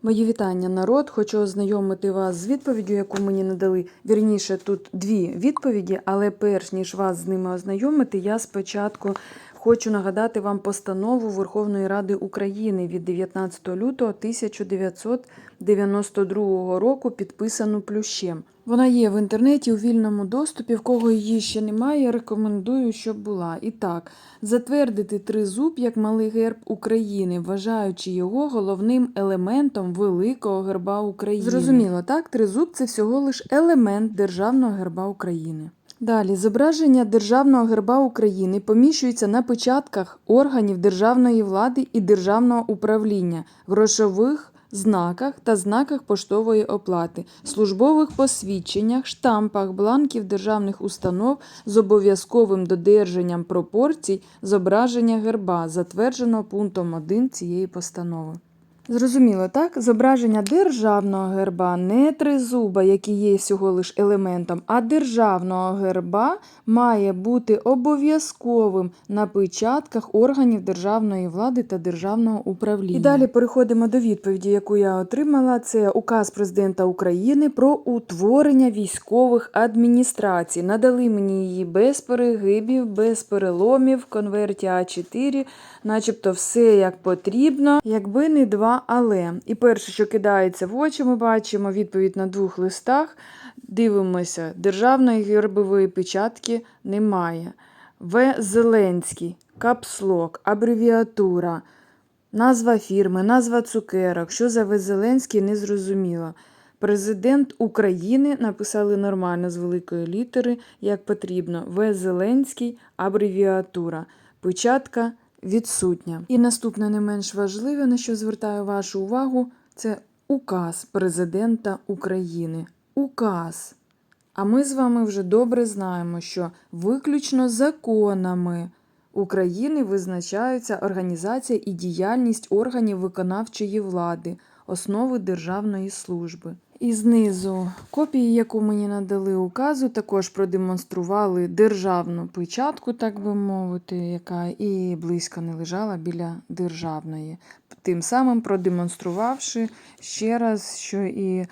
Мої вітання, народ. Хочу ознайомити вас з відповіддю, яку мені надали. Вірніше, тут дві відповіді, але перш ніж вас з ними ознайомити, я спочатку хочу нагадати вам постанову Верховної Ради України від 19 лютого 1992 року, підписану плющем. Вона є в інтернеті у вільному доступі. В кого її ще немає, рекомендую, щоб була. І так, затвердити тризуб як малий герб України, вважаючи його головним елементом великого герба України. Зрозуміло, так? Тризуб це всього лиш елемент державного герба України. Далі, зображення державного герба України поміщується на печатках органів державної влади і державного управління, грошових знаках та знаках поштової оплати, службових посвідченнях, штампах, бланків державних установ з обов'язковим додержанням пропорцій зображення герба, затвердженого пунктом 1 цієї постанови. Зрозуміло, так? Зображення державного герба, не тризуба, який є всього лиш елементом, а державного герба має бути обов'язковим на печатках органів державної влади та державного управління. І далі переходимо до відповіді, яку я отримала. Це указ президента України про утворення військових адміністрацій. Надали мені її без перегибів, без переломів, конверті А4, начебто все як потрібно, якби не два але. І перше, що кидається в очі, ми бачимо відповідь на двох листах. Дивимося, державної гербової печатки немає. В. Зеленський, капслок, абревіатура, назва фірми, назва цукерок. Що за В. Зеленський, не зрозуміло. Президент України написали нормально з великої літери, як потрібно. В. Зеленський, абревіатура. Печатка відсутня. І наступне не менш важливе, на що звертаю вашу увагу, це указ президента України. Указ. А ми з вами вже добре знаємо, що виключно законами України визначаються організація і діяльність органів виконавчої влади, основи державної служби. І знизу копії, яку мені надали указу, також продемонстрували державну печатку, так би мовити, яка і близько не лежала біля державної. Тим самим продемонструвавши ще раз, що і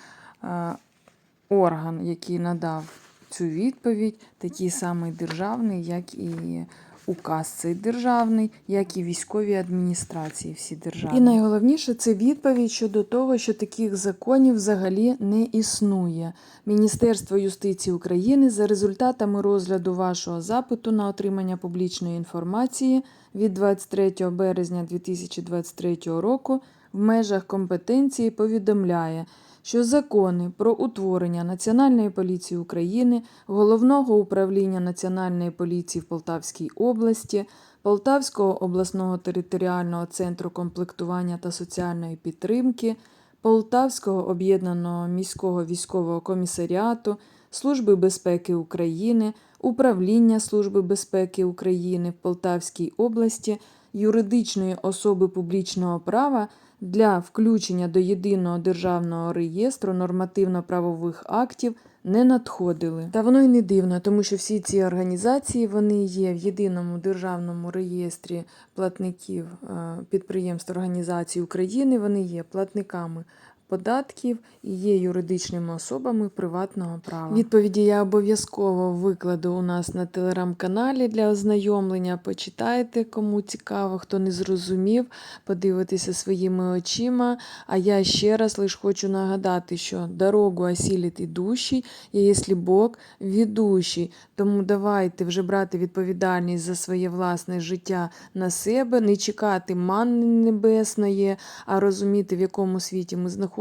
орган, який надав цю відповідь, такий самий державний, як і указ цей державний, як і військові адміністрації всі державні. І найголовніше це відповідь щодо того, що таких законів взагалі не існує. Міністерство юстиції України за результатами розгляду вашого запиту на отримання публічної інформації від 23 березня 2023 року в межах компетенції повідомляє, що закони про утворення Національної поліції України, Головного управління Національної поліції в Полтавській області, Полтавського обласного територіального центру комплектування та соціальної підтримки, Полтавського об'єднаного міського військового комісаріату, Служби безпеки України, Управління Служби безпеки України в Полтавській області, юридичної особи публічного права для включення до єдиного державного реєстру нормативно-правових актів не надходили. Та воно й не дивно, тому що всі ці організації вони є в єдиному державному реєстрі платників е, підприємств організацій України. Вони є платниками. Податків і є юридичними особами приватного права. Відповіді я обов'язково викладу у нас на телеграм-каналі для ознайомлення. Почитайте, кому цікаво, хто не зрозумів, подивитися своїми очима. А я ще раз лише хочу нагадати, що дорогу осілить ідущий, і якщо Бог ведущий. Тому давайте вже брати відповідальність за своє власне життя на себе, не чекати манни небесної, а розуміти, в якому світі ми знаходимося,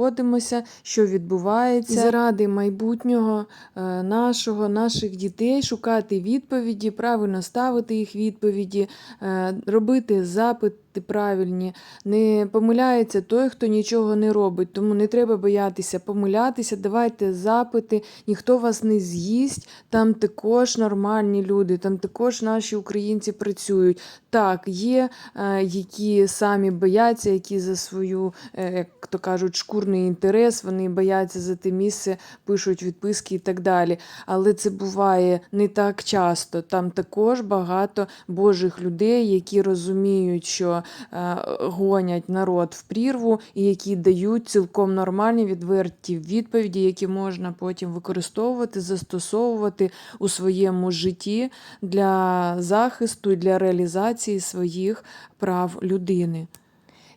що відбувається. Заради майбутнього е, нашого, наших дітей шукати відповіді, правильно ставити їх відповіді, е, робити запити правильні. Не помиляється той, хто нічого не робить. Тому не треба боятися помилятися. Давайте запити, ніхто вас не з'їсть. Там також нормальні люди, там також наші українці працюють. Так, є, е, які самі бояться, які за свою, е, як то кажуть, шкурний інтерес, вони бояться за те місце, пишуть відписки і так далі. Але це буває не так часто. Там також багато божих людей, які розуміють, що е, гонять народ в прірву і які дають цілком нормальні відверті відповіді, які можна потім використовувати, застосовувати у своєму житті для захисту і для реалізації своїх прав людини.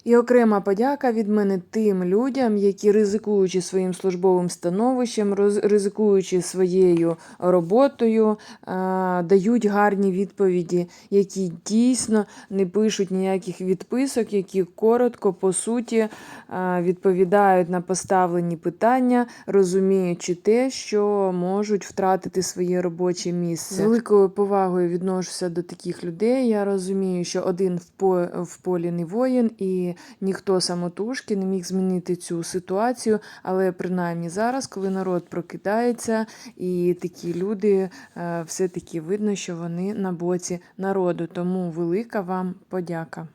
І окрема подяка від мене тим людям, які ризикуючи своїм службовим становищем, ризикуючи своєю роботою, дають гарні відповіді, які дійсно не пишуть ніяких відписок, які коротко, по суті, відповідають на поставлені питання, розуміючи те, що можуть втратити своє робоче місце. З великою повагою відношуся до таких людей. Я розумію, що один в, по, в полі не воїн, і ніхто самотужки не міг змінити цю ситуацію. Але принаймні зараз, коли народ прокидається, і такі люди, е, все-таки видно, що вони на боці народу. Тому велика вам подяка.